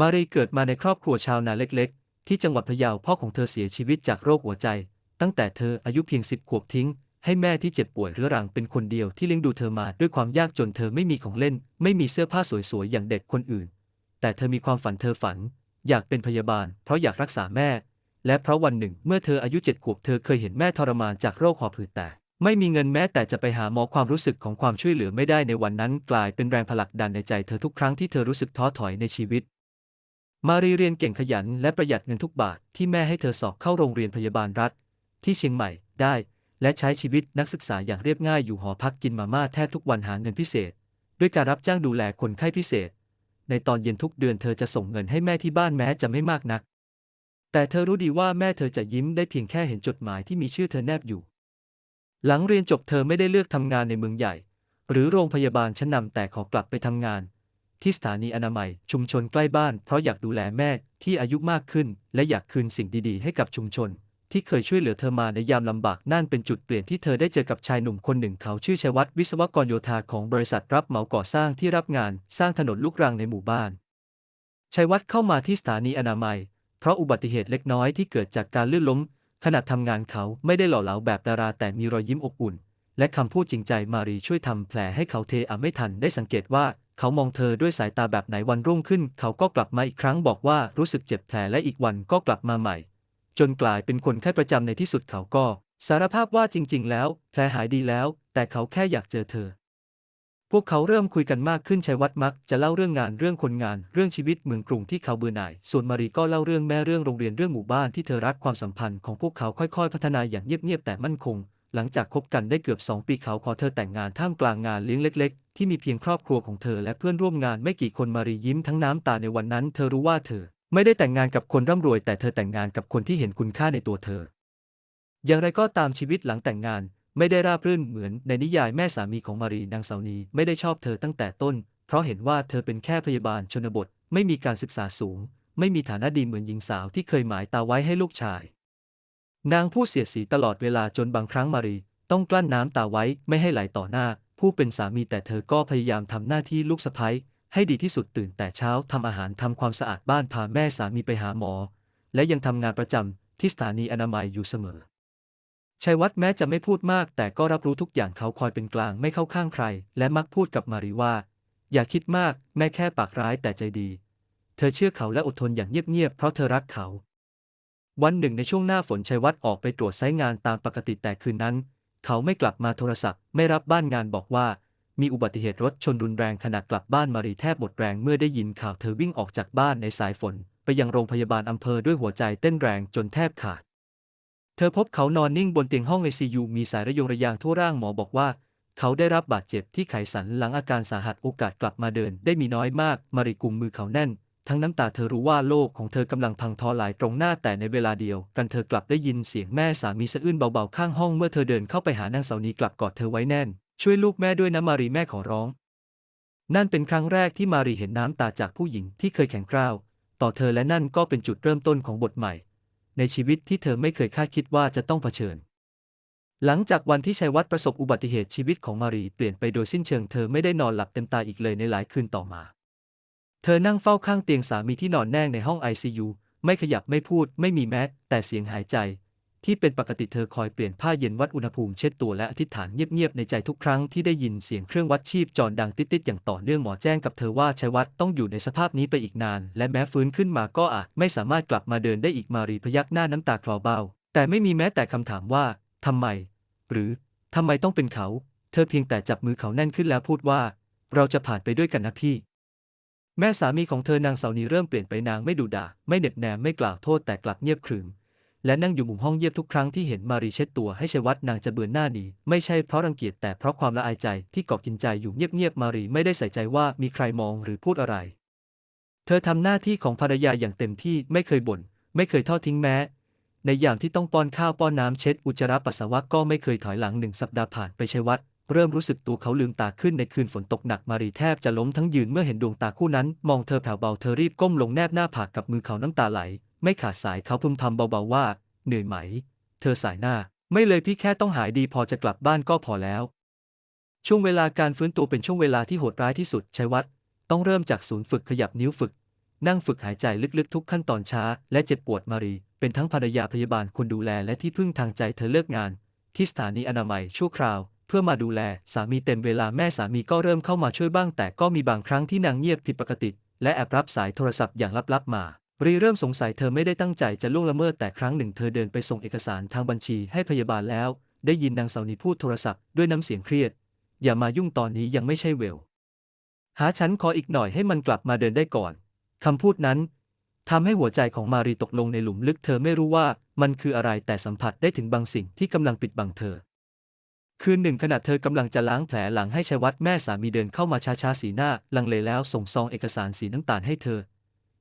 มารีเกิดมาในครอบครัวชาวนาเล็กๆ ที่จังหวัดพะเยาพ่อของเธอเสียชีวิตจากโรคหัวใจ ตั้งแต่เธออายุเพียงสิบขวบทิ้ง ให้แม่ที่เจ็บป่วยเรื้อรังเป็นคนเดียวที่เลี้ยงดูเธอมาด้วยความยากจนเธอไม่มีของเล่น ไม่มีเสื้อผ้าสวยๆอย่างเด็กคนอื่น แต่เธอมีความฝันเธอฝัน อยากเป็นพยาบาล เพราะอยากรักษาแม่ และเพราะวันหนึ่งเมื่อเธออายุเจ็ดขวบเธอเคยเห็นแม่ทรมานจากโรคหอบหืดแต่ไม่มีเงินแม้แต่จะไปหาหมอความรู้สึกของความช่วยเหลือไม่ได้ในวันนั้น กลายเป็นแรงผลักดันในใจเธอทุกครั้งที่เธอรู้สึกท้อถอยในชีวิต มารีเรียนเก่งขยันและประหยัดเงินทุกบาทที่แม่ให้เธอสอบเข้าโรงเรียนพยาบาลรัฐ ที่เชียงใหม่ได้ และใช้ชีวิตนักศึกษาอย่างเรียบง่ายอยู่หอพักกินมาม่าแทบทุกวันหาเงินพิเศษ ด้วยการรับจ้างดูแลคนไข้พิเศษ ในตอนเย็นทุกเดือนเธอจะส่งเงินให้แม่ที่บ้านแม้จะไม่มากนัก แต่เธอรู้ดีว่าแม่เธอจะยิ้มได้เพียงแค่เห็นจดหมายที่มีชื่อเธอแนบอยู่ หลังเรียนจบเธอไม่ได้เลือกทำงานในเมืองใหญ่ หรือโรงพยาบาลชั้นนำแต่ขอกลับไปทำงาน ที่สถานีอนามัยชุมชนใกล้บ้าน เพราะอยากดูแลแม่ที่อายุมากขึ้น และอยากคืนสิ่งดีๆ ให้กับชุมชน ที่เคยช่วยเหลือเธอมาในยามลำบากนั่นเป็นจุดเปลี่ยนที่เธอได้เจอกับชายหนุ่มคนหนึ่งเขาชื่อชัยวัฒน์วิศวกรโยธาของบริษัทรับเหมาก่อสร้างที่รับงาน สร้างถนนลูกรังในหมู่บ้านชัยวัฒน์เข้ามาที่สถานีอนามัย เพราะอุบัติเหตุเล็กน้อยที่เกิดจากการลื่นล้มขณะทำงานเขาไม่ได้หล่อเหลาแบบดาราแต่มีรอยยิ้มอบอุ่น และคำพูดจริงใจมารีช่วยทำแผลให้เขาเทอะไม่ทันได้สังเกตว่า เขามองเธอด้วยสายตาแบบไหนวันรุ่งขึ้น เขาก็กลับมาอีกครั้งบอกว่ารู้สึกเจ็บแผลและอีกวันก็กลับมาใหม่ จนกลายเป็นคนไข้ประจำในที่สุดเขาก็ สารภาพว่าจริง ๆ แล้ว แผลหายดีแล้ว แต่เขาแค่อยากเจอเธอ พวกเขาเริ่มคุยกันมากขึ้นชัยวัฒน์มัก จะเล่าเรื่องงานเรื่องคนงาน เรื่องชีวิตเมืองกรุงที่เขาเบื่อหน่าย ส่วนมารีก็เล่าเรื่องแม่เรื่องโรงเรียนเรื่องหมู่บ้านที่เธอรักความสัมพันธ์ของพวกเขาค่อยๆ พัฒนาอย่างเงียบๆแต่มั่นคงหลังจากคบกันได้เกือบสองปีเขาขอเธอแต่งงานท่ามกลางงานเลี้ยงเล็กๆ ที่มีเพียงครอบครัวของเธอและเพื่อนร่วมงานไม่กี่คนมารียิ้มทั้งน้ำตาในวันนั้น เธอรู้ว่าเธอ ไม่ได้แต่งงานกับคนร่ำรวย แต่เธอแต่งงานกับคนที่เห็นคุณค่าในตัวเธอ อย่างไรก็ตามชีวิตหลังแต่งงานไม่ได้ราบรื่นเหมือนในนิยายแม่สามีของมารีนางเสานีไม่ได้ชอบเธอตั้งแต่ต้น เพราะเห็นว่าเธอเป็นแค่พยาบาลชนบท ไม่มีการศึกษาสูง ไม่มีฐานะดีเหมือนหญิงสาวที่เคยหมายตาไว้ให้ลูกชาย นางพูดเสียสีตลอดเวลาจนบางครั้งมารีต้องกลั้นน้ำตาไว้ไม่ให้ไหลต่อหน้า ผู้เป็นสามีแต่เธอก็พยายามทำหน้าที่ลูกสะใภ้ให้ดีที่สุดตื่นแต่เช้าทำอาหารทำความสะอาดบ้านพาแม่สามีไปหาหมอ และยังทำงานประจำที่สถานีอนามัยอยู่เสมอชัยวัฒน์แม้จะไม่พูดมาก แต่ก็รับรู้ทุกอย่างเขาคอยเป็นกลางไม่เข้าข้างใคร และมักพูดกับมารีว่า อย่าคิดมากแม่แค่ปากร้ายแต่ใจดี เธอเชื่อเขาและอดทนอย่างเงียบๆเพราะเธอรักเขา วันหนึ่งในช่วงหน้าฝนชัยวัฒน์ออกไปตรวจไซต์งานตามปกติแต่คืนนั้น เขาไม่กลับมาโทรศัพท์ ไม่รับบ้านงานบอกว่า มีอุบัติเหตุรถชนรุนแรงขณะกลับบ้านมารีแทบหมดแรงเมื่อได้ยินข่าวเธอวิ่งออกจากบ้านในสายฝน ไปยังโรงพยาบาลอำเภอด้วยหัวใจเต้นแรงจนแทบขาด เธอพบเขานอนนิ่งบนเตียงห้องไอซียูมีสายระยงระยางทั่วร่างหมอบอกว่า เขาได้รับบาดเจ็บที่ไขสันหลังอาการสาหัสโอกาสกลับมาเดิน ได้มีน้อยมากมารีกุมมือเขาแน่น ทั้งน้ำตาเธอรู้ว่าโลกของเธอกำลังพังทลายตรงหน้าแต่ในเวลาเดียวกันเธอกลับได้ยินเสียงแม่สามีสะอื้นเบาๆข้างห้องเมื่อเธอเดินเข้าไปหานางเสานีกลับกอดเธอไว้แน่น ช่วยลูกแม่ด้วยนะมารีแม่ขอร้อง นั่นเป็นครั้งแรกที่มารีเห็นน้ำตาจากผู้หญิงที่เคยแข็งกร้าว ต่อเธอและนั่นก็เป็นจุดเริ่มต้นของบทใหม่ ในชีวิตที่เธอไม่เคยคาดคิดว่าจะต้องเผชิญหลังจากวันที่ชัยวัฒน์ประสบอุบัติเหตุชีวิตของมารีเปลี่ยนไปโดยสิ้นเชิงเธอไม่ได้นอนหลับเต็มตาอีกเลยในหลายคืนต่อมา เธอนั่งเฝ้าข้างเตียงสามีที่นอนแน่งในห้อง ICU ไม่ขยับไม่พูดไม่มีแม้แต่เสียงหายใจ ที่เป็นปกติเธอคอยเปลี่ยนผ้าเย็นวัดอุณหภูมิเช็ดตัวและอธิษฐานเงียบๆในใจทุกครั้งที่ได้ยินเสียงเครื่องวัดชีพจรดังติดๆอย่างต่อเนื่องหมอแจ้งกับเธอว่าชัยวัฒน์ต้องอยู่ในสภาพนี้ไปอีกนาน และแม้ฟื้นขึ้นมาก็อาจไม่สามารถกลับมาเดินได้อีกมารีพยักหน้าน้ำตาคลอเบา แต่ไม่มีแม้แต่คำถามว่าทำไม หรือทำไมต้องเป็นเขา เธอเพียงแต่จับมือเขาแน่นขึ้นแล้วพูดว่า เราจะผ่านไปด้วยกันนะพี่ แม่สามีของเธอนางเสานีเริ่มเปลี่ยนไปนางไม่ดุด่าไม่เหน็บแนมไม่กล่าวโทษแต่กลับเงียบขรึมและนั่งอยู่มุมห้องเยียบทุกครั้งที่เห็นมารีเช็ดตัวให้ชัยวัฒน์นางจะเบือนหน้าหนีไม่ใช่เพราะรังเกียจแต่เพราะความละอายใจที่เกาะกินใจอยู่เงียบๆมารีไม่ได้ใส่ใจว่ามีใครมองหรือพูดอะไร เธอทำหน้าที่ของภรรยาอย่างเต็มที่ไม่เคยบ่น ไม่เคยทอดทิ้งแม้ ในยามที่ต้องป้อนข้าวป้อนน้ำเช็ดอุจจาระปัสสาวะก็ไม่เคยถอยหลังหนึ่งสัปดาห์ผ่านไปชัยวัฒน์ เริ่มรู้สึกตัวเขาลืมตาขึ้นในคืนฝนตกหนักมารีแทบจะล้มทั้งยืนเมื่อเห็นดวงตาคู่นั้น มองเธอแผ่วเบาเธอรีบก้มลงแนบหน้าผากกับมือเขาน้ำตาไหล ไม่ขาดสายเขาพึมพำเบาๆว่า เหนื่อยไหม เธอสายหน้า ไม่เลยพี่แค่ต้องหายดีพอจะกลับบ้านก็พอแล้ว ช่วงเวลาการฟื้นตัวเป็นช่วงเวลาที่โหดร้ายที่สุดชัยวัฒน์ต้องเริ่มจากศูนย์ฝึกขยับนิ้วฝึก นั่งฝึกหายใจลึกๆ ทุกขั้นตอนช้า และเจ็บปวดมารี เป็นทั้งภรรยาพยาบาลคนดูแลและที่พึ่งทางใจเธอเลิกงาน ที่สถานีอนามัยชั่วคราว เพื่อมาดูแลสามีเต็มเวลาแม่สามีก็เริ่มเข้ามาช่วยบ้าง แต่ก็มีบางครั้งที่นางเงียบผิดปกติ และแอบรับสายโทรศัพท์อย่างลับๆมารีเริ่มสงสัยเธอไม่ได้ตั้งใจจะล่วงละเมิดแต่ครั้งหนึ่งเธอเดินไปส่งเอกสารทางบัญชีให้พยาบาลแล้ว ได้ยินนางสาวนีพูดโทรศัพท์ด้วยน้ำเสียงเครียด อย่ามายุ่งตอนนี้ยังไม่ใช่เวล หาฉันขออีกหน่อยให้มันกลับมาเดินได้ก่อนคำพูดนั้นทำให้หัวใจของมารีตกลงในหลุมลึกเธอไม่รู้ว่ามันคืออะไรแต่สัมผัสได้ถึงบางสิ่งที่กำลังปิดบังเธอ คืนหนึ่งขณะเธอกำลังจะล้างแผลหลังให้ชัยวัฒน์แม่สามีเดินเข้ามาช้าๆสีหน้า ลังเลแล้วส่งซองเอกสารสีน้ำตาลให้เธอ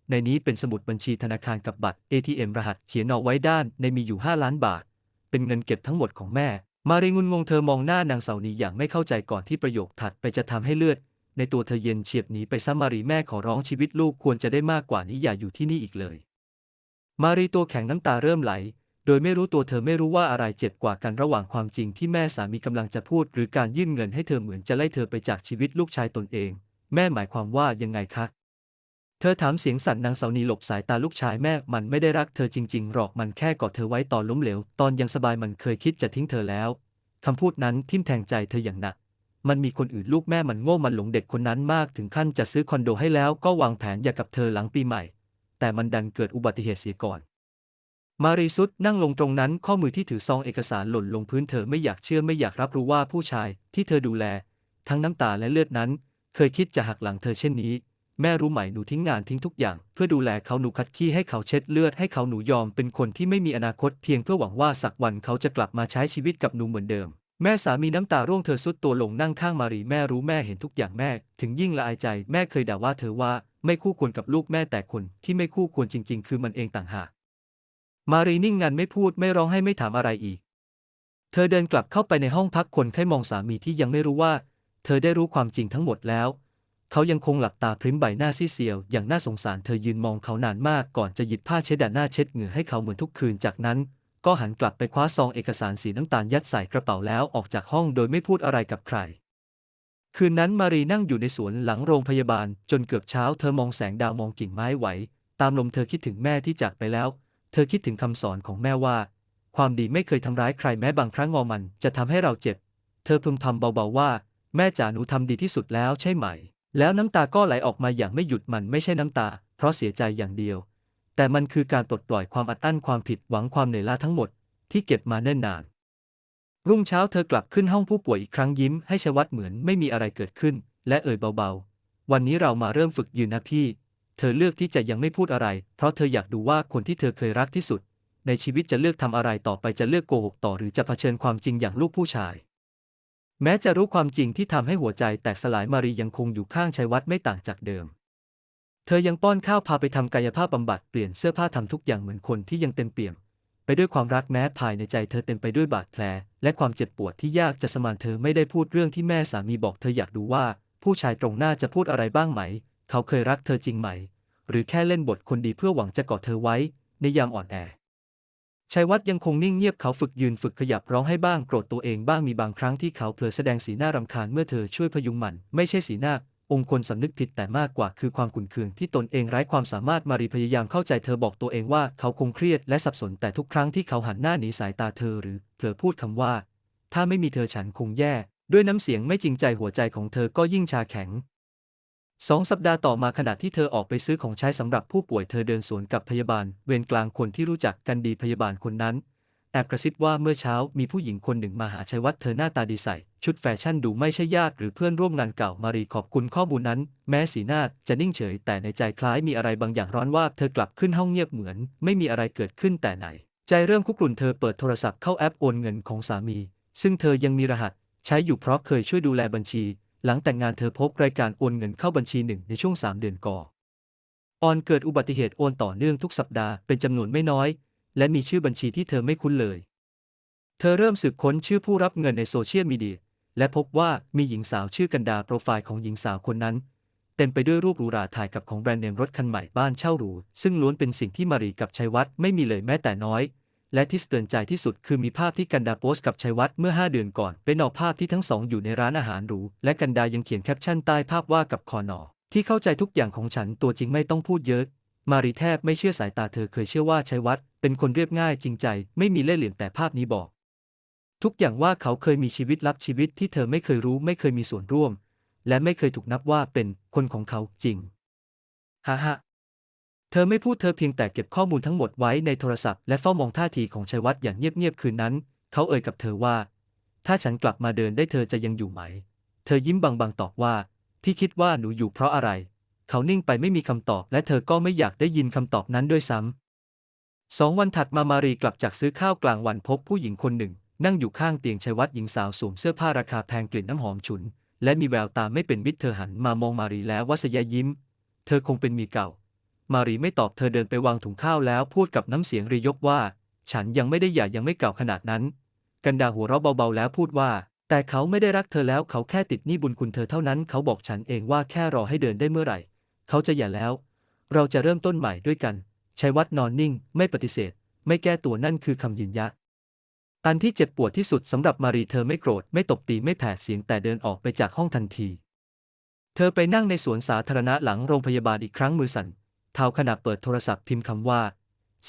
ในนี้เป็นสมุดบัญชีธนาคารกับบัตร ATM รหัสเขียนเอาไว้ด้านในมีอยู่ 5 ล้านบาท เป็นเงินเก็บทั้งหมดของแม่ มารีงุนงงเธอมองหน้านางสาวนีอย่างไม่เข้าใจก่อนที่ประโยคถัดไปจะทำให้เลือด ในตัวเธอเย็นเฉียบหนีไปซ้ำมารีแม่ขอร้องชีวิตลูกควรจะได้มากกว่านี้อย่าอยู่ที่นี่อีกเลย มารีตัวแข็งน้ำตาเริ่มไหล โดยไม่รู้ตัวเธอไม่รู้ว่าอะไรเจ็บกว่ากันระหว่างความจริงที่แม่สามีกำลังจะพูด หรือการยื่นเงินให้เธอเหมือนจะไล่เธอไปจากชีวิตลูกชายตนเอง แม่หมายความว่ายังไงคะเธอถามเสียงสั่นนางเสานีหลบสายตาลูกชายแม่มันไม่ได้รักเธอจริงๆหรอกมันแค่กอดเธอไว้ตอนล้มเหลว ตอนยังสบายมันเคยคิดจะทิ้งเธอแล้วคำพูดนั้นทิ่มแทงใจเธออย่างหนักมันมีคนอื่นลูกแม่มันโง่มันหลงเด็กคนนั้นมากถึงขั้นจะซื้อคอนโดให้แล้วก็วางแผนอยากกับเธอหลังปีใหม่ แต่มันดันเกิดอุบัติเหตุเสียก่อน มารีซุดนั่งลงตรงนั้นข้อมือที่ถือซองเอกสารหล่นลงพื้นเธอไม่อยากเชื่อไม่อยากรับรู้ว่าผู้ชายที่เธอดูแล ทั้งน้ำตาและเลือดนั้น เคยคิดจะหักหลังเธอเช่นนี้ แม่รู้ไหมหนูทิ้งงานทิ้งทุกอย่าง เพื่อดูแลเขาหนูคัดขี้ให้เขาเช็ดเลือดให้เขาหนูยอมเป็นคนที่ไม่มีอนาคตเพียงเพื่อหวังว่าสักวันเขาจะกลับมาใช้ชีวิตกับหนูเหมือนเดิม แม่สามีน้ำตาร่วงเธอซุดตัวลงนั่งข้างมารีแม่รู้แม่เห็นทุกอย่างแม่ ถึงยิ่งละอายใจ แม่เคยด่าว่าเธอว่าไม่คู่ควรกับลูกแม่แต่คนที่ไม่คู่ควรจริง ๆ คือมันเองต่างหาก มารีนิ่งงันไม่พูดไม่ร้องให้ไม่ถามอะไรอีก เธอเดินกลับเข้าไปในห้องพักคนไข้มองสามีที่ยังไม่รู้ว่า เธอได้รู้ความจริงทั้งหมดแล้ว เขายังคงหลับตาพริ้มใบหน้าซีเซียว อย่างน่าสงสารเธอยืนมองเขานานมากก่อนจะหยิบผ้าเช็ดหน้าเช็ดเหงื่อให้เขาเหมือนทุกคืนจากนั้น ก็หันกลับไปคว้าซองเอกสารสีน้ำตาลยัดใส่กระเป๋าแล้วออกจากห้องโดยไม่พูดอะไรกับใคร คืนนั้นมารีนั่งอยู่ในสวนหลังโรงพยาบาล จนเกือบเช้าเธอมองแสงดาวมองกิ่งไม้ไหว ตามลมเธอคิดถึงแม่ที่จากไปแล้ว เธอคิดถึงคำสอนของแม่ว่า ความดีไม่เคยทำร้ายใครแม้บางครั้งงอมันจะทำให้เราเจ็บ เธอพึมพำเบาๆว่า แม่จ๋าหนูทำดีที่สุดแล้วใช่ไหม แล้วน้ำตาก็ไหลออกมาอย่างไม่หยุดมันไม่ใช่น้ำตา เพราะเสียใจอย่างเดียว แต่มันคือการปลดปล่อยความอัดอั้นความผิดหวังความเหนื่อยล้าทั้งหมด ที่เก็บมาเนิ่นนาน รุ่งเช้าเธอกลับขึ้นห้องผู้ป่วยอีกครั้งยิ้มให้ชวัดเหมือนไม่มีอะไรเกิดขึ้น และเอ่ยเบาๆ วันนี้เรามาเริ่มฝึกยืนนะพี่ เธอเลือกที่จะยังไม่พูดอะไร เพราะเธออยากดูว่าคนที่เธอเคยรักที่สุด ในชีวิตจะเลือกทำอะไรต่อไปจะเลือกโกหกต่อหรือจะเผชิญความจริงอย่างลูกผู้ชาย แม้จะรู้ความจริงที่ทำให้หัวใจแตกสลายมารียังคงอยู่ข้างชัยวัฒน์ไม่ต่างจากเดิม เธอยังป้อนข้าวพาไปทำกายภาพบำบัดเปลี่ยนเสื้อผ้าทำทุกอย่างเหมือนคนที่ยังเต็มเปี่ยม ไปด้วยความรักแม้ภายในใจเธอเต็มไปด้วยบาดแผลและความเจ็บปวดที่ยากจะสมานเธอไม่ได้พูดเรื่องที่แม่สามีบอกเธออยากดูว่าผู้ชายตรงหน้าจะพูดอะไรบ้างไหม เขาเคยรักเธอจริงไหม หรือแค่เล่นบทคนดีเพื่อหวังจะกอดเธอไว้ในยามอ่อนแอชัยวัฒน์ยังคงนิ่งเงียบเขาฝึกยืนฝึกขยับร้องให้บ้างโกรธตัวเองบ้างมีบางครั้งที่เขาเผลอแสดงสีหน้ารำคาญเมื่อเธอช่วยพยุงมัน ไม่ใช่สีหน้า องค์คนสำนึกผิดแต่มากกว่าคือความขุ่นเคืองที่ตนเองไร้ความสามารถมารีพยายามเข้าใจเธอบอกตัวเองว่าเขาคงเครียดและสับสนแต่ทุกครั้งที่เขาหันหน้าหนีสายตาเธอหรือเผลอพูดคำว่า ถ้าไม่มีเธอฉันคงแย่ ด้วยน้ำเสียงไม่จริงใจหัวใจของเธอก็ยิ่งชาแข็ง สองสัปดาห์ต่อมาขณะที่เธอออกไปซื้อของใช้สำหรับผู้ป่วยเธอเดินสวนกับพยาบาล เวรกลางคนที่รู้จักกันดีพยาบาลคนนั้นแอบกระซิบว่าเมื่อเช้ามีผู้หญิงคนหนึ่งมาหาชัยวัฒน์เธอหน้าตาดีใสชุดแฟชั่นดูไม่ใช่ญาติหรือเพื่อนร่วมงานเก่ามารีขอบคุณข้อมูลนั้น แม้สีหน้าจะนิ่งเฉย แต่ในใจคล้ายมีอะไรบางอย่างร้อนว่าเธอกลับขึ้นห้องเงียบเหมือน ไม่มีอะไรเกิดขึ้นแต่ไหน ใจเริ่มคุกรุ่นเธอเปิดโทรศัพท์เข้าแอปโอนเงินของสามี ซึ่งเธอยังมีรหัส ใช้อยู่เพราะเคยช่วยดูแลบัญชี หลังแต่งงานเธอพบรายการโอนเงินเข้าบัญชีหนึ่งในช่วง 3 เดือนก่อนออนเกิดอุบัติเหตุโอนต่อเนื่องทุกสัปดาห์เป็นจำนวนไม่น้อย และมีชื่อบัญชีที่เธอไม่คุ้นเลย เธอเริ่มสืบค้นชื่อผู้รับเงินในโซเชียลมีเดีย และพบว่ามีหญิงสาวชื่อกันดาโปรไฟล์ของหญิงสาวคนนั้น เต็มไปด้วยรูปหรูหราถ่ายกับของแบรนด์เนมรถคันใหม่บ้านเช่าหรู ซึ่งล้วนเป็นสิ่งที่มารีกับชัยวัฒน์ไม่มีเลยแม้แต่น้อย และที่สะเตือนใจที่สุดคือมีภาพที่กันดาโพสกับชัยวัฒน์เมื่อ 5 เดือนก่อน เป็นเอาภาพที่ทั้งสองอยู่ในร้านอาหารหรู และกันดายังเขียนแคปชั่นใต้ภาพว่ากับคอนอ ที่เข้าใจทุกอย่างของฉันตัวจริงไม่ต้องพูดเยอะ มารีแทบไม่เชื่อสายตาเธอเคยเชื่อว่าชัยวัฒน์เป็นคนเรียบง่ายจริงใจ ไม่มีเล่ห์เหลี่ยมแต่ภาพนี้บอก ทุกอย่างว่าเขาเคยมีชีวิตลับชีวิตที่เธอไม่เคยรู้ไม่เคยมีส่วนร่วม และไม่เคยถูกนับว่าเป็นคนของเขาจริงฮ่าฮ่า เธอไม่พูดเธอเพียงแต่เก็บข้อมูลทั้งหมดไว้ในโทรศัพท์และเฝ้ามองท่าทีของชัยวัฒน์อย่างเงียบๆคืนนั้น เขาเอ่ยกับเธอว่า ถ้าฉันกลับมาเดินได้เธอจะยังอยู่ไหม เธอยิ้มบางๆตอบว่าที่คิดว่าหนูอยู่เพราะอะไร เขานิ่งไปไม่มีคำตอบ และเธอก็ไม่อยากได้ยินคำตอบนั้นด้วยซ้ำสองวันถัดมามารีกลับจากซื้อข้าวกลางวันพบผู้หญิงคนหนึ่ง นั่งอยู่ข้างเตียงชัยวัฒน์หญิงสาวสวมเสื้อผ้าราคาแพงกลิ่นน้ำหอมฉุน และมีแววตาไม่เป็นมิตรเธอหันมามองมารีแล้ววัสยายิ้ม เธอคงเป็นมีเก่า มารีไม่ตอบเธอเดินไปวางถุงข้าวแล้วพูดกับน้ำเสียงรียกว่า ฉันยังไม่ได้หย่ายังไม่เก่าขนาดนั้น กันดาหัวเราะเบาๆแล้วพูดว่า แต่เขาไม่ได้รักเธอแล้วเขาแค่ติดหนี้บุญคุณเธอเท่านั้น เขาบอกฉันเองว่าแค่รอให้เดินได้เมื่อไหร่ เขาจะหย่าแล้ว เราจะเริ่มต้นใหม่ด้วยกันชัยวัฒน์นอนนิ่ง ไม่ปฏิเสธ ไม่แก้ตัวนั่นคือคำยืนยันอันที่เจ็บปวดที่สุดสำหรับมารีเธอไม่โกรธไม่ตบตีไม่แผดเสียงแต่เดินออกไปจากห้องทันที เธอไปนั่งในสวนสาธารณะหลังโรงพยาบาลอีกครั้งมือสั่น เท้าขณะเปิดโทรศัพท์พิมพ์คำว่า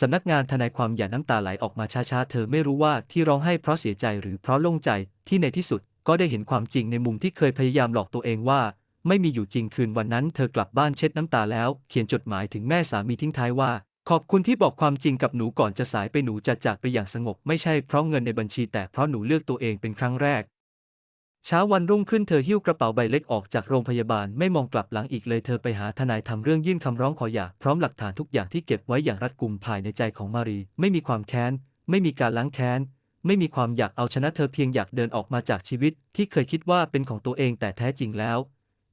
สำนักงานทนายความอย่าน้ำตาไหลออกมาช้าๆ เธอไม่รู้ว่าที่ร้องไห้เพราะเสียใจหรือเพราะโล่งใจที่ในที่สุดก็ได้เห็นความจริงในมุมที่เคยพยายามหลอกตัวเองว่า ไม่มีอยู่จริงคืนวันนั้นเธอกลับบ้านเช็ดน้ำตาแล้ว เขียนจดหมายถึงแม่สามีทิ้งท้ายว่า ขอบคุณที่บอกความจริงกับหนูก่อนจะสายไปหนูจะจากไปอย่างสงบ ไม่ใช่เพราะเงินในบัญชีแต่เพราะหนูเลือกตัวเองเป็นครั้งแรก เช้าวันรุ่งขึ้นเธอหิ้วกระเป๋าใบเล็กออกจากโรงพยาบาลไม่มองกลับหลังอีกเลยเธอไปหาทนายทำเรื่องยื่นคำร้องขอหย่าพร้อมหลักฐานทุกอย่างที่เก็บไว้อย่างรัดกุมภายในใจของมารี ไม่มีความแค้น ไม่มีการล้างแค้น ไม่มีความอยากเอาชนะเธอเพียงอยากเดินออกมาจากชีวิต ที่เคยคิดว่าเป็นของตัวเองแต่แท้จริงแล้ว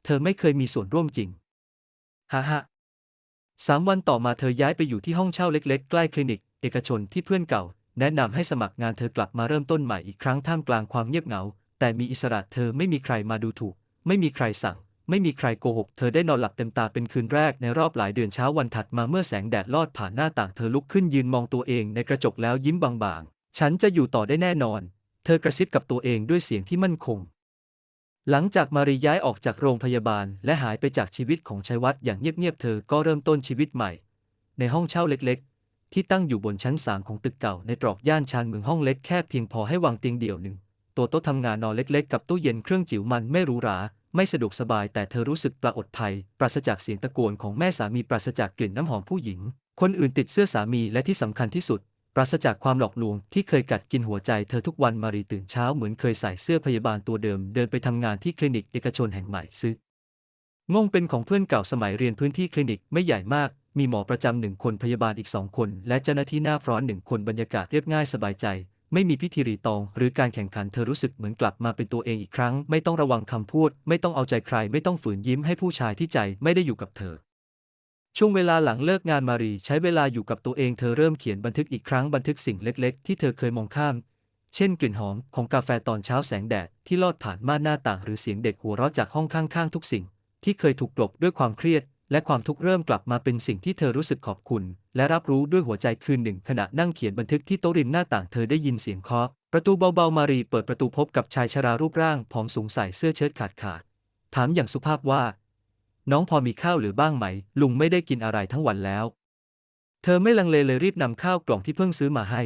เธอไม่เคยมีส่วนร่วมจริงฮ่าฮ่าสามวันต่อมาเธอย้ายไปอยู่ที่ห้องเช่าเล็ก ๆ ใกล้คลินิก เอกชนที่เพื่อนเก่า แนะนำให้สมัครงานเธอกลับมาเริ่มต้นใหม่อีกครั้งท่ามกลางความเงียบเหงา แต่มีอิสระเธอไม่มีใครมาดูถูก ไม่มีใครสั่ง ไม่มีใครโกหก เธอได้นอนหลับเต็มตาเป็นคืนแรกในรอบหลายเดือนเช้าวันถัดมาเมื่อแสงแดดลอดผ่านหน้าต่างเธอลุกขึ้นยืนมองตัวเองในกระจกแล้วยิ้มบางๆ ฉันจะอยู่ต่อได้แน่นอน เธอกระซิบกับตัวเองด้วยเสียงที่มั่นคง หลังจากมารีย้ายออกจากโรงพยาบาล และหายไปจากชีวิตของชัยวัฒน์อย่างเงียบๆเธอก็เริ่มต้นชีวิตใหม่ ในห้องเช่าเล็กๆ ที่ตั้งอยู่บนชั้นสามของตึกเก่าในตรอกย่านชานเมืองห้องเล็กแค่เพียงพอให้วางเตียงเดี่ยวหนึ่ง ตัวโต๊ะทำงานนอนเล็กๆ กับตู้เย็นเครื่องจิ๋วมันไม่หรูหรา ไม่สะดวกสบายแต่เธอรู้สึกปลอดภัย ปราศจากเสียงตะโกนของแม่สามีปราศจากกลิ่นน้ำหอมผู้หญิง คนอื่นติดเสื้อสามีและที่สำคัญที่สุด ปราศจากความหลอกลวงที่เคยกัดกินหัวใจเธอทุกวันมารีตื่นเช้าเหมือนเคยใส่เสื้อพยาบาลตัวเดิม เดินไปทำงานที่คลินิกเอกชนแห่งใหม่ซึ่งงงเป็นของเพื่อนเก่าสมัยเรียนพื้นที่คลินิกไม่ใหญ่มาก มีหมอประจำหนึ่งคนพยาบาลอีกสองคน และเจ้าหน้าที่หน้าร้อนหนึ่งคนบรรยากาศเรียบง่ายสบายใจ ไม่มีพิธีรีตอง หรือการแข่งขันเธอรู้สึกเหมือนกลับมาเป็นตัวเองอีกครั้ง ไม่ต้องระวังคำพูด ไม่ต้องเอาใจใคร ไม่ต้องฝืนยิ้มให้ผู้ชายที่ใจไม่ได้อยู่กับเธอ ช่วงเวลาหลังเลิกงานมารีใช้เวลาอยู่กับตัวเองเธอเริ่มเขียนบันทึกอีกครั้งบันทึกสิ่งเล็ก ๆ ที่เธอเคยมองข้าม เช่นกลิ่นหอมของกาแฟตอนเช้าแสงแดดที่ลอดผ่านม่านหน้าต่าง หรือเสียงเด็กหัวเราะจากห้องข้างๆ ทุกสิ่ง ที่เคยถูกกลบด้วยความเครียด และความทุกข์เริ่มกลับมาเป็นสิ่งที่เธอรู้สึกขอบคุณ และรับรู้ด้วยหัวใจคืนหนึ่งขณะนั่งเขียนบันทึกที่โต๊ะริมหน้าต่างเธอได้ยินเสียงเคาะประตูเบาๆมารีเปิดประตูพบกับชายชรารูปร่างผอมสูงใส่เสื้อเชิ้ตขาดขาด ถามอย่างสุภาพว่า น้องพอมีข้าวหรือบ้างไหม ลุงไม่ได้กินอะไรทั้งวันแล้ว เธอไม่ลังเลเลยรีบนำข้าวกล่องที่เพิ่งซื้อมาให้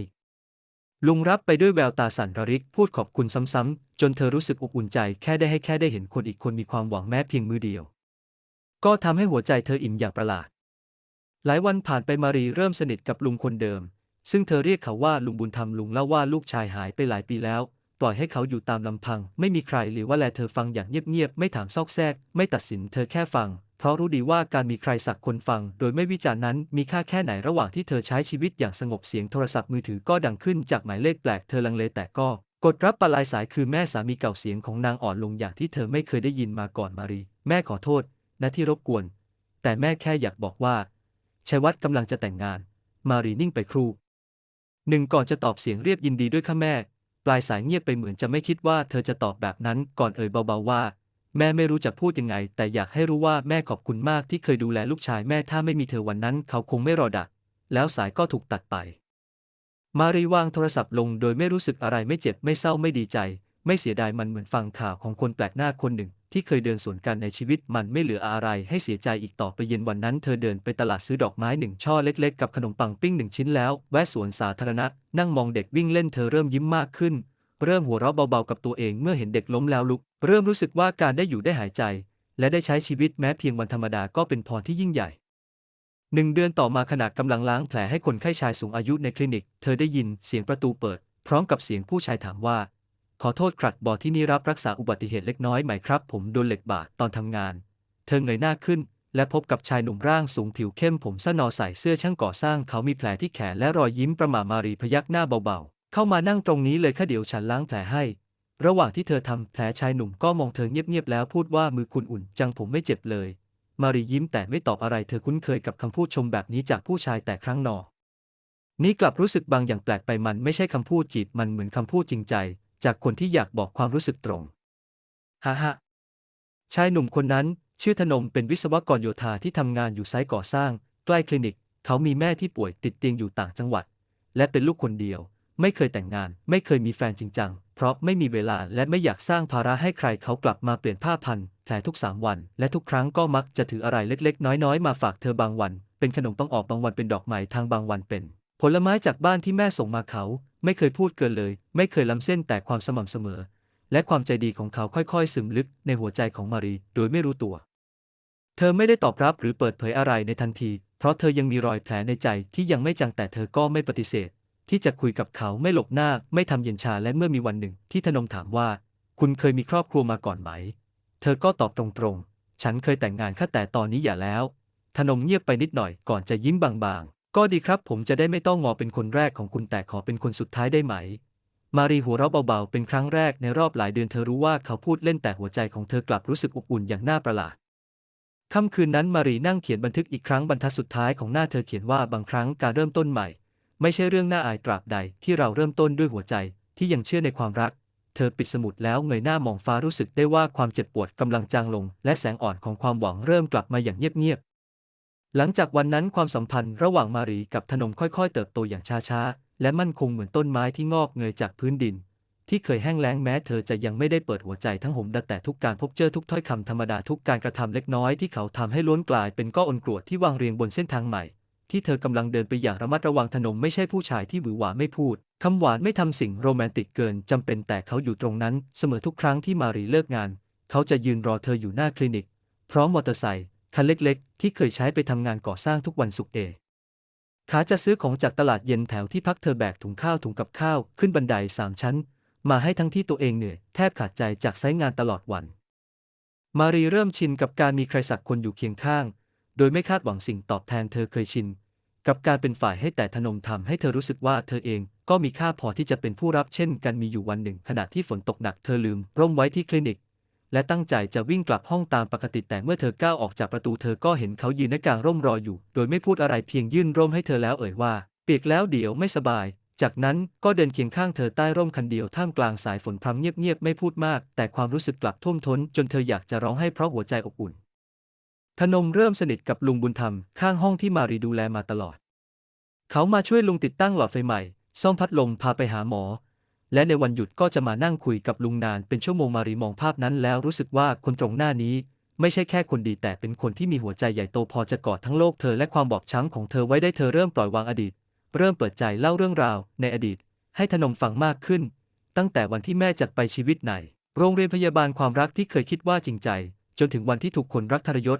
ลุงรับไปด้วยแววตาสั่นระริกพูดขอบคุณซ้ำๆจนเธอรู้สึกอบอุ่นใจแค่ได้ให้แค่ได้เห็นคนอีกคนมีความหวังแม้เพียงมือเดียว ก็ทำให้หัวใจเธออิ่มอย่างประหลาด หลายวันผ่านไปมารีเริ่มสนิทกับลุงคนเดิม ซึ่งเธอเรียกเขาว่าลุงบุญธรรมลุงเล่าว่าลูกชายหายไปหลายปีแล้ว ปล่อยให้เขาอยู่ตามลำพัง ไม่มีใครหรือว่าแลเธอฟังอย่างเงียบๆไม่ถามซอกแซก ไม่ตัดสินเธอแค่ฟัง เพราะรู้ดีว่าการมีใครสักคนฟัง โดยไม่วิจารณ์นั้นมีค่าแค่ไหนระหว่างที่เธอใช้ชีวิตอย่างสงบเสียงโทรศัพท์มือถือก็ดังขึ้นจากหมายเลขแปลกเธอลังเลแต่ก็ กดรับปลายสายคือแม่สามีเก่าเสียงของนางอ่อนลงอย่างที่เธอไม่เคยได้ยินมาก่อนมารี แม่ขอโทษนะที่รบกวน แต่แม่แค่อยากบอกว่า ชัยวัฒน์กำลังจะแต่งงาน มารีนิ่งไปครู่หนึ่งก่อนจะตอบเสียงเรียบยินดีด้วยค่ะแม่ ปลายสายเงียบไปเหมือนจะไม่คิดว่าเธอจะตอบแบบนั้นก่อนเอ่ยเบาๆว่า แม่ไม่รู้จะพูดยังไง แต่อยากให้รู้ว่าแม่ขอบคุณมากที่เคยดูแลลูกชายแม่ถ้าไม่มีเธอวันนั้นเขาคงไม่รอดัก แล้วสายก็ถูกตัดไป มารีวางโทรศัพท์ลงโดยไม่รู้สึกอะไรไม่เจ็บไม่เศร้าไม่ดีใจ ไม่เสียดายมันเหมือนฟังข่าวของคนแปลกหน้าคนหนึ่ง ที่เคยเดินสวนกันในชีวิตมันไม่เหลืออะไรให้เสียใจอีกต่อไปเย็นวันนั้นเธอเดินไปตลาดซื้อดอกไม้หนึ่งช่อเล็กๆกับขนมปังปิ้งหนึ่งชิ้นแล้ว แวะสวนสาธารณะ นั่งมองเด็กวิ่งเล่นเธอเริ่มยิ้มมากขึ้น เริ่มหัวเราะเบาๆกับตัวเองเมื่อเห็นเด็กล้มแล้วลุก เริ่มรู้สึกว่าการได้อยู่ได้หายใจ และได้ใช้ชีวิตแม้เพียงวันธรรมดาก็เป็นพรที่ยิ่งใหญ่หนึ่งเดือนต่อมาขณะกำลังล้างแผลให้คนไข้ชายสูงอายุในคลินิก เธอได้ยินเสียงประตูเปิด พร้อมกับเสียงผู้ชายถามว่า ขอโทษครับบอที่นี่รับรักษาอุบัติเหตุเล็กน้อยไหมครับ ผมโดนเหล็กบาดตอนทำงาน เธอเงยหน้าขึ้น และพบกับชายหนุ่มร่างสูงผิวเข้มผมสั้นนอใส่เสื้อช่างก่อสร้าง เขามีแผลที่แขนและรอยยิ้มประหม่ามารีพยักหน้าเบาๆ เข้ามานั่งตรงนี้เลยค่ะเดี๋ยวฉันล้างแผลให้ ระหว่างที่เธอทำแผลชายหนุ่มก็มองเธอเงียบๆแล้วพูดว่ามือคุณอุ่นจังผมไม่เจ็บเลย มารียิ้มแต่ไม่ตอบอะไรเธอคุ้นเคยกับคำพูดชมแบบนี้จากผู้ชายแต่ครั้งหนอนี่กลับรู้สึกบางอย่างแปลกไปมันไม่ใช่คำพูดจีบมันเหมือนคำพูดจริงใจ จากคนที่อยากบอกความรู้สึกตรงฮ่าฮ่าชายหนุ่มคนนั้นชื่อธนมเป็นวิศวกรโยธาที่ทำงานอยู่ไซต์ก่อสร้าง ใกล้คลินิก เขามีแม่ที่ป่วยติดเตียงอยู่ต่างจังหวัด และเป็นลูกคนเดียว ไม่เคยแต่งงาน ไม่เคยมีแฟนจริงจัง เพราะไม่มีเวลาและไม่อยากสร้างภาระให้ใครเขากลับมาเปลี่ยนผ้าพันแผลทุกสามวัน และทุกครั้งก็มักจะถืออะไรเล็กๆ น้อยๆ มาฝากเธอบางวัน เป็นขนมปังออกบางวันเป็นดอกไม้ทางบางวันเป็น ผลไม้จากบ้านที่แม่ส่งมาเขา ไม่เคยพูดเกินเลย ไม่เคยล้ำเส้นแต่ความสม่ำเสมอ และความใจดีของเขาค่อยๆ ซึมลึกในหัวใจของมารีโดยไม่รู้ตัว เธอไม่ได้ตอบรับหรือเปิดเผยอะไรในทันที เพราะเธอยังมีรอยแผลในใจที่ยังไม่จางแต่เธอก็ไม่ปฏิเสธ ที่จะคุยกับเขาไม่หลบหน้าไม่ทำเย็นชาและเมื่อมีวันหนึ่งที่ธนงถามว่า คุณเคยมีครอบครัวมาก่อนไหม เธอก็ตอบตรงๆ ฉันเคยแต่งงานค่ะแต่ตอนนี้อย่าแล้วธนงเงียบไปนิดหน่อยก่อนจะยิ้มบางๆ ก็ดีครับผมจะได้ไม่ต้องงอเป็นคนแรกของคุณแต่ขอเป็นคนสุดท้ายได้ไหม มารีหัวเราะเบาๆ เป็นครั้งแรกในรอบหลายเดือนเธอรู้ว่าเขาพูดเล่นแต่หัวใจของเธอกลับรู้สึกอบอุ่นอย่างน่าประหลาดค่ำคืนนั้นมารีนั่งเขียนบันทึกอีกครั้งบรรทัดสุดท้ายของหน้าเธอเขียนว่าบางครั้งการเริ่มต้นใหม่ ไม่ใช่เรื่องน่าอายตราบใดที่เราเริ่มต้นด้วยหัวใจที่ยังเชื่อในความรัก เธอปิดสมุดแล้วเงยหน้ามองฟ้ารู้สึกได้ว่าความเจ็บปวดกำลังจางลง และแสงอ่อนของความหวังเริ่มกลับมาอย่างเงียบ หลังจากวันนั้นความสัมพันธ์ระหว่างมารีกับธนงค่อยๆ เติบโตอย่างช้าๆ และมั่นคงเหมือนต้นไม้ที่งอกเงยจากพื้นดิน ที่เคยแห้งแล้งแม้เธอจะยังไม่ได้เปิดหัวใจทั้งหมดแต่ทุกการพบเจอทุกถ้อยคำธรรมดาทุกการกระทำเล็กน้อยที่เขาทำให้ล้วนกลายเป็นก้อนกรวดที่วางเรียงบนเส้นทางใหม่ ที่เธอกำลังเดินไปอย่างระมัดระวังธนงไม่ใช่ผู้ชายที่หวือหวาไม่พูดคำหวานไม่ทำสิ่งโรแมนติกเกินจำเป็นแต่เขาอยู่ตรงนั้น เสมอทุกครั้งที่มารีเลิกงาน เขาจะยืนรอเธออยู่หน้าคลินิก พร้อมมอเตอร์ไซค์ คันเล็กๆ ที่เคยใช้ไปทำงานก่อสร้างทุกวันศุกร์เอขาจะซื้อของจากตลาดเย็นแถวที่พักเธอแบกถุงข้าวถุงกับข้าวขึ้นบันไดสามชั้น มาให้ทั้งที่ตัวเองเหนื่อยแทบขาดใจจากไซต์งานตลอดวัน มารีเริ่มชินกับการมีใครสักคนอยู่เคียงข้าง โดยไม่คาดหวังสิ่งตอบแทนเธอเคยชิน กับการเป็นฝ่ายให้แต่ทนงทำให้เธอรู้สึกว่าเธอเองก็มีค่าพอที่จะเป็นผู้รับเช่นกันมีอยู่วันหนึ่ง ขณะที่ฝนตกหนักเธอลืมร่มไว้ที่คลินิก และตั้งใจจะวิ่งกลับห้องตามปกติแต่เมื่อเธอก้าวออกจากประตูเธอก็เห็นเขายืนในกลางร่มรออยู่ โดยไม่พูดอะไรเพียงยื่นร่มให้เธอแล้วเอ่ยว่า เปียกแล้วเดี๋ยวไม่สบาย จากนั้นก็เดินเคียงข้างเธอใต้ร่มคันเดียวท่ามกลางสายฝนพรำเงียบๆไม่พูดมาก แต่ความรู้สึกกลับท่วมท้น จนเธออยากจะร้องให้เพราะหัวใจอบอุ่น ธนมเริ่มสนิทกับลุงบุญธรรมข้างห้องที่มารีดูแลมาตลอด เขามาช่วยลุงติดตั้งหลอดไฟใหม่ซ่อมพัดลมพาไปหาหมอ และในวันหยุดก็จะมานั่งคุยกับลุงนานเป็นชั่วโมงมารีมองภาพนั้นแล้วรู้สึกว่าคนตรงหน้านี้ ไม่ใช่แค่คนดีแต่เป็นคนที่มีหัวใจใหญ่โตพอจะกอดทั้งโลกเธอและความบอบช้ำของเธอไว้ได้เธอเริ่มปล่อยวางอดีต เริ่มเปิดใจเล่าเรื่องราว ในอดีต ให้ธนมฟังมากขึ้น ตั้งแต่วันที่แม่จากไปชีวิตไหน โรงเรียนพยาบาลความรักที่เคยคิดว่าจริงใจ จนถึงวันที่ถูกคนรักทรยศ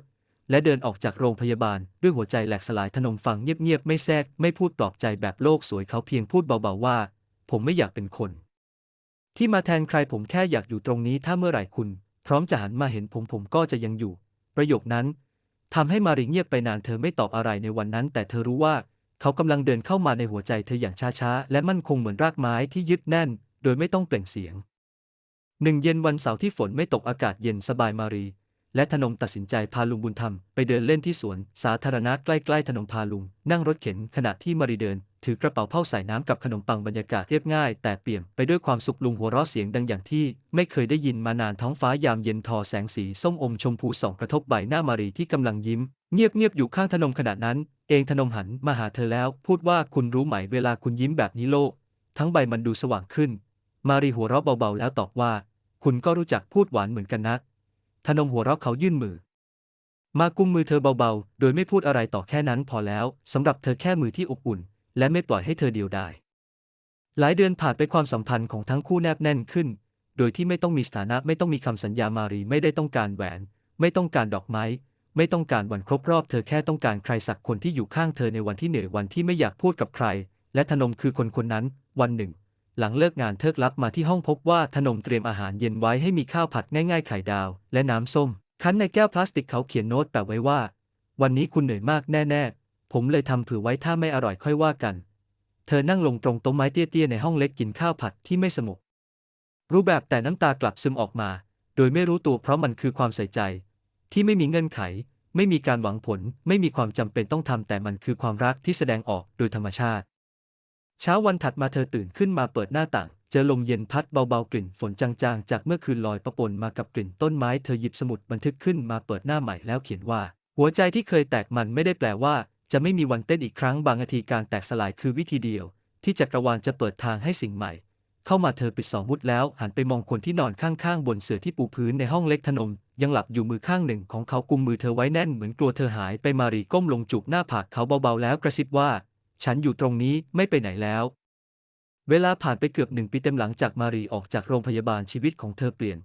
และเดินออกจากโรงพยาบาล ด้วยหัวใจแหลกสลายธนมฟังเงียบๆไม่แทรกไม่พูดปลอบใจแบบโลกสวยเขาเพียงพูดเบาๆว่า ผมไม่อยากเป็นคน ที่มาแทนใครผมแค่อยากอยู่ตรงนี้ถ้าเมื่อไหร่คุณ พร้อมจะหันมาเห็นผมผมก็จะยังอยู่ ประโยคนั้นทำให้มารีเงียบไปนานเธอไม่ตอบอะไรในวันนั้น แต่เธอรู้ว่า เขากำลังเดินเข้ามาในหัวใจเธออย่างช้าๆ และมั่นคงเหมือนรากไม้ที่ยึดแน่น โดยไม่ต้องเปล่งเสียงหนึ่งเย็นวันเสาร์ที่ฝนไม่ตกอากาศเย็นสบายมารี และธนงตัดสินใจพาลุงบุญธรรมไปเดินเล่นที่สวน สาธารณะใกล้ๆถนนพาลุงนั่งรถเข็นขณะที่มารีเดิน ถือกระเป๋าเผ้าใส่น้ำกับขนมปังบรรยากาศเรียบง่าย แต่เปี่ยมไปด้วยความสุขลุงหัวเราะเสียงดังอย่างที่ ไม่เคยได้ยินมานานท้องฟ้ายามเย็นทอแสงสีส้มอมชมพูส่องกระทบใบหน้ามารีที่กำลังยิ้ม เงียบๆอยู่ข้างธนงขณะนั้น เองธนงหันมาหาเธอแล้ว พูดว่าคุณรู้ไหมเวลาคุณยิ้มแบบนี้โลก ทั้งใบมันดูสว่างขึ้น มารีหัวเราะเบาๆแล้วตอบว่า คุณก็รู้จักพูดหวานเหมือนกันนะธนมหัวเราะเขายื่นมือมากุมมือเธอเบาๆ โดยไม่พูดอะไรต่อแค่นั้นพอแล้วสำหรับเธอแค่มือที่อบอุ่น และไม่ปล่อยให้เธอเดียวดายหลายเดือนผ่านไปความสัมพันธ์ของทั้งคู่แนบแน่นขึ้น โดยที่ไม่ต้องมีสถานะไม่ต้องมีคำสัญญามารีไม่ได้ต้องการแหวน ไม่ต้องการดอกไม้ ไม่ต้องการวันครบรอบเธอแค่ต้องการใครสักคนที่อยู่ข้างเธอในวันที่เหนื่อยวันที่ไม่อยากพูดกับใคร และธนมคือคนคนนั้น วันหนึ่ง หลังเลิกงานเทิกลับมาที่ห้องพบว่าธนมเตรียมอาหารเย็นไว้ให้มีข้าวผัดง่ายๆไข่ดาว และน้ำส้ม คั้นในแก้วพลาสติกเขาเขียนโน้ตแปะไว้ว่า วันนี้คุณเหนื่อยมากแน่ ๆ ผมเลยทำเผื่อไว้ถ้าไม่อร่อยค่อยว่ากัน เธอนั่งลงตรงโต๊ะไม้เตี้ยๆในห้องเล็กกินข้าวผัดที่ไม่สงบรู้แบบแต่น้ำตากลับซึมออกมา โดยไม่รู้ตัวเพราะมันคือความใส่ใจ ที่ไม่มีเงื่อนไข ไม่มีการหวังผล ไม่มีความจำเป็นต้องทำแต่มันคือความรักที่แสดงออกโดยธรรมชาติ เช้าวันถัดมาเธอตื่นขึ้นมาเปิดหน้าต่างเจอลมเย็นพัดเบาๆกลิ่นฝนจางๆ จากเมื่อคืนลอยประปนมากับกลิ่นต้นไม้เธอหยิบสมุดบันทึกขึ้นมาเปิดหน้าใหม่แล้วเขียนว่า หัวใจที่เคยแตกมันไม่ได้แปลว่า จะไม่มีวันเต้นอีกครั้งบางนาทีการแตกสลายคือวิธีเดียว ที่จักรวาลจะเปิดทางให้สิ่งใหม่ เข้ามาเธอปิดสองมุดแล้ว หันไปมองคนที่นอนข้างๆ บนเสื่อที่ปูพื้นในห้องเล็กทนม ยังหลับอยู่มือข้างหนึ่งของเขากุมมือเธอไว้แน่นเหมือนกลัวเธอหายไปมารีก้มลงจูบหน้าผากเขาเบาๆแล้วกระซิบว่า ฉันอยู่ตรงนี้ไม่ไปไหนแล้ว เวลาผ่านไปเกือบหนึ่งปีเต็มหลังจากมารีออกจากโรงพยาบาลชีวิตของเธอเปลี่ยน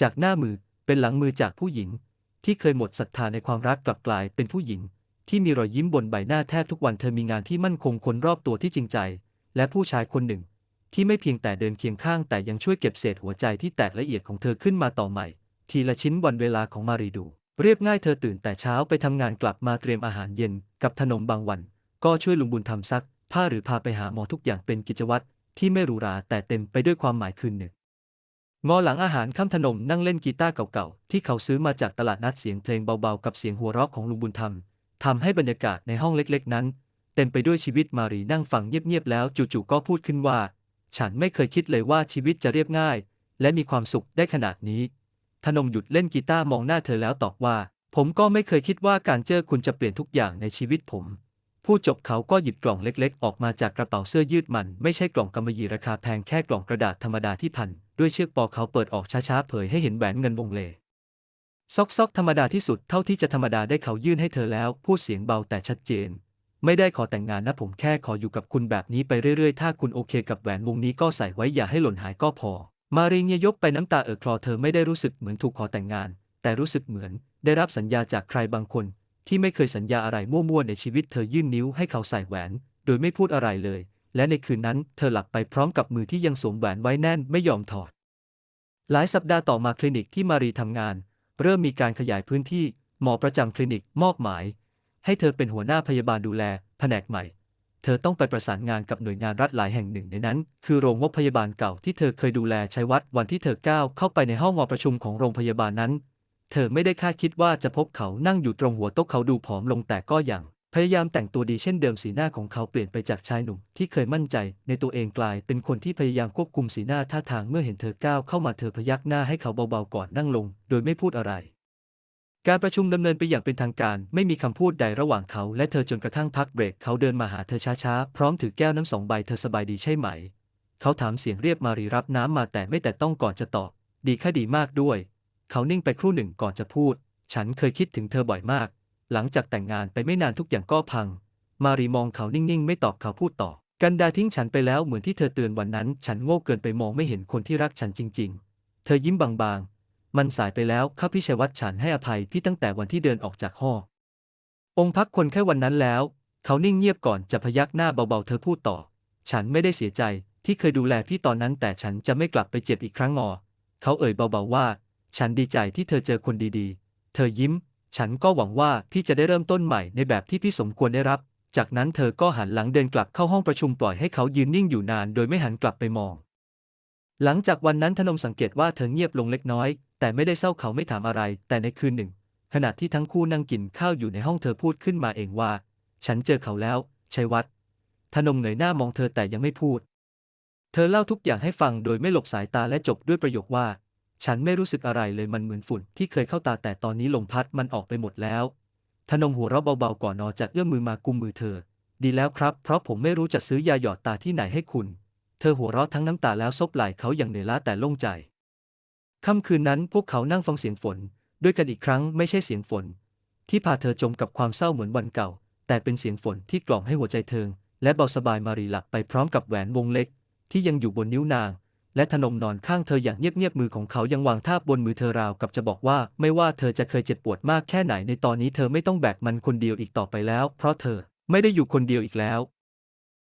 จากหน้ามือเป็นหลังมือจากผู้หญิง ที่เคยหมดศรัทธาในความรักกลับกลายเป็นผู้หญิง ที่มีรอยยิ้มบนใบหน้าแทบทุกวันเธอมีงานที่มั่นคงคนรอบตัวที่จริงใจ และผู้ชายคนหนึ่ง ที่ไม่เพียงแต่เดินเคียงข้างแต่ยังช่วยเก็บเศษหัวใจที่แตกละเอียดของเธอขึ้นมาต่อใหม่ ทีละชิ้นวันเวลาของมารีดู เรียบง่ายเธอตื่นแต่เช้าไปทำงานกลับมาเตรียมอาหารเย็นกับขนมบางวัน ก็ช่วยลุงบุญทำซัก ผ้าหรือพาไปหาหมอทุกอย่างเป็นกิจวัตรที่ไม่หรูหราแต่เต็มไปด้วยความหมายคืนหนึ่งงอหลังอาหารค่ำถนมนั่งเล่นกีตาร์เก่าๆ ที่เขาซื้อมาจากตลาดนัดเสียงเพลงเบาๆ กับเสียงหัวเราะของลุงบุญธรรม ทำให้บรรยากาศในห้องเล็กๆ นั้น เต็มไปด้วยชีวิตมารีนั่งฟังเงียบๆแล้วจู่ๆก็พูดขึ้นว่า ฉันไม่เคยคิดเลยว่าชีวิตจะเรียบง่าย และมีความสุขได้ขนาดนี้ธนมหยุดเล่นกีตาร์มองหน้าเธอแล้วตอบว่า ผมก็ไม่เคยคิดว่าการเจอคุณจะเปลี่ยนทุกอย่างในชีวิตผมพูดจบเขาก็หยิบกล่องเล็ก ๆ ออกมาจากกระเป๋าเสื้อยืดมัน ไม่ใช่กล่องกำมะหยี่ราคาแพงแค่กล่องกระดาษธรรมดาที่พันด้วยเชือกปอเขาเปิดออกช้าๆเผยให้เห็นแหวนเงินวงเล ซอกซอกธรรมดาที่สุดเท่าที่จะธรรมดาได้เขายื่นให้เธอแล้วพูดเสียงเบาแต่ชัดเจน ไม่ได้ขอแต่งงานนะผมแค่ขออยู่กับคุณแบบนี้ไปเรื่อยๆ ถ้าคุณโอเคกับแหวนวงนี้ก็ใส่ไว้อย่าให้หล่นหายก็พอ มารีเงียยกไปน้ำตาเอ่อคลอเธอไม่ได้รู้สึกเหมือนถูกขอแต่งงาน แต่รู้สึกเหมือน ได้รับสัญญาจากใครบางคน ที่ไม่เคยสัญญาอะไรมั่วๆในชีวิตเธอยื่นนิ้วให้เขาใส่แหวน โดยไม่พูดอะไรเลย และในคืนนั้นเธอหลับไปพร้อมกับมือที่ยังสวมแหวนไว้แน่นไม่ยอมถอด หลายสัปดาห์ต่อมาคลินิกที่มารีทำงาน เริ่มมีการขยายพื้นที่หมอประจำคลินิกมอบหมาย ให้เธอเป็นหัวหน้าพยาบาลดูแลแผนกใหม่ เธอต้องไปประสานงานกับหน่วยงานรัฐหลายแห่งหนึ่งในนั้น คือโรงพยาบาลเก่าที่เธอเคยดูแลใช้วัดวันที่เธอก้าวเข้าไปในห้องหอประชุมของโรงพยาบาลนั้น เธอไม่ได้คาดคิดว่าจะพบเขานั่งอยู่ตรงหัวโต๊ะเขาดูผอมลงแต่ก็ยัง พยายามแต่งตัวดีเช่นเดิมสีหน้าของเขาเปลี่ยนไปจากชายหนุ่มที่เคยมั่นใจในตัวเองกลาย เป็นคนที่พยายามควบคุมสีหน้าท่าทางเมื่อเห็นเธอก้าวเข้ามาเธอพยักหน้าให้เขาเบาๆก่อนนั่งลง โดยไม่พูดอะไร การประชุมดำเนินไปอย่างเป็นทางการ ไม่มีคำพูดใดระหว่างเขา และเธอจนกระทั่งพักเบรก เขาเดินมาหาเธอช้าๆ พร้อมถือแก้วน้ำสองใบเธอสบายดีใช่ไหม เขาถามเสียงเรียบมารีรับน้ำมาแต่ไม่แต่ต้องก่อนจะตอบ ดีค่ดีมากด้วย เขานิ่งไปครู่หนึ่งก่อนจะพูด ฉันเคยคิดถึงเธอบ่อยมาก หลังจากแต่งงานไปไม่นานทุกอย่างก็พัง มารีมองเขานิ่งๆ ไม่ตอบเขาพูดต่อ กันดาทิ้งฉันไปแล้วเหมือนที่เธอเตือนวันนั้น ฉันโง่เกินไปมองไม่เห็นคนที่รักฉันจริง ๆ เธอยิ้มบางๆ มันสายไปแล้วข้าพี่ชัยวัฒน์ฉันให้อภัยพี่ตั้งแต่วันที่เดินออกจากห้ององค์พักคนแค่วันนั้นแล้ว เขานิ่งเงียบก่อนจะพยักหน้าเบาๆ เธอพูดต่อ ฉันไม่ได้เสียใจที่เคยดูแลพี่ตอนนั้น แต่ฉันจะไม่กลับไปเจ็บอีกครั้งงอ เขาเอ่ยเบาๆว่า ฉันดีใจที่เธอเจอคนดีๆ เธอยิ้ม ฉันก็หวังว่าพี่จะได้เริ่มต้นใหม่ในแบบที่พี่สมควรได้รับ จากนั้นเธอก็หันหลังเดินกลับเข้าห้องประชุมปล่อยให้เขายืนนิ่งอยู่นานโดยไม่หันกลับไปมอง หลังจากวันนั้นธนมสังเกตว่าเธอเงียบลงเล็กน้อย แต่ไม่ได้เศร้าเขาไม่ถามอะไร แต่ในคืนหนึ่ง ขณะที่ทั้งคู่นั่งกินข้าวอยู่ในห้องเธอพูดขึ้นมาเองว่า ฉันเจอเขาแล้วชัยวัฒน์ธนมเงยหน้ามองเธอแต่ยังไม่พูด เธอเล่าทุกอย่างให้ฟังโดยไม่หลบสายตาและจบด้วยประโยคว่า ฉันไม่รู้สึกอะไรเลยมันเหมือนฝุ่นที่เคยเข้าตาแต่ตอนนี้ลมพัดมันออกไปหมดแล้วธนมหัวเราะเบาๆก่อนนอนจากเอื้อมมือมากุมมือเธอ ดีแล้วครับ เพราะผมไม่รู้จะซื้อยาหยอดตาที่ไหนให้คุณ เธอหัวเราะทั้งน้ำตาแล้วซบไหล่เขาอย่างเหนื่อยล้าแต่โล่งใจค่ำคืนนั้นพวกเขานั่งฟังเสียงฝน ด้วยกันอีกครั้งไม่ใช่เสียงฝน ที่พาเธอจมกับความเศร้าเหมือนวันเก่า แต่เป็นเสียงฝนที่กล่อมให้หัวใจเธอและเบาสบายมารีหลับไปพร้อมกับแหวนวงเล็ก ที่ยังอยู่บนนิ้วนาง และทนมนอนข้างเธออย่างเงียบๆมือของเขายังวางทาบบนมือเธอราวกับจะบอกว่า ไม่ว่าเธอจะเคยเจ็บปวดมากแค่ไหนในตอนนี้เธอไม่ต้องแบกมันคนเดียวอีกต่อไปแล้ว เพราะเธอไม่ได้อยู่คนเดียวอีกแล้ว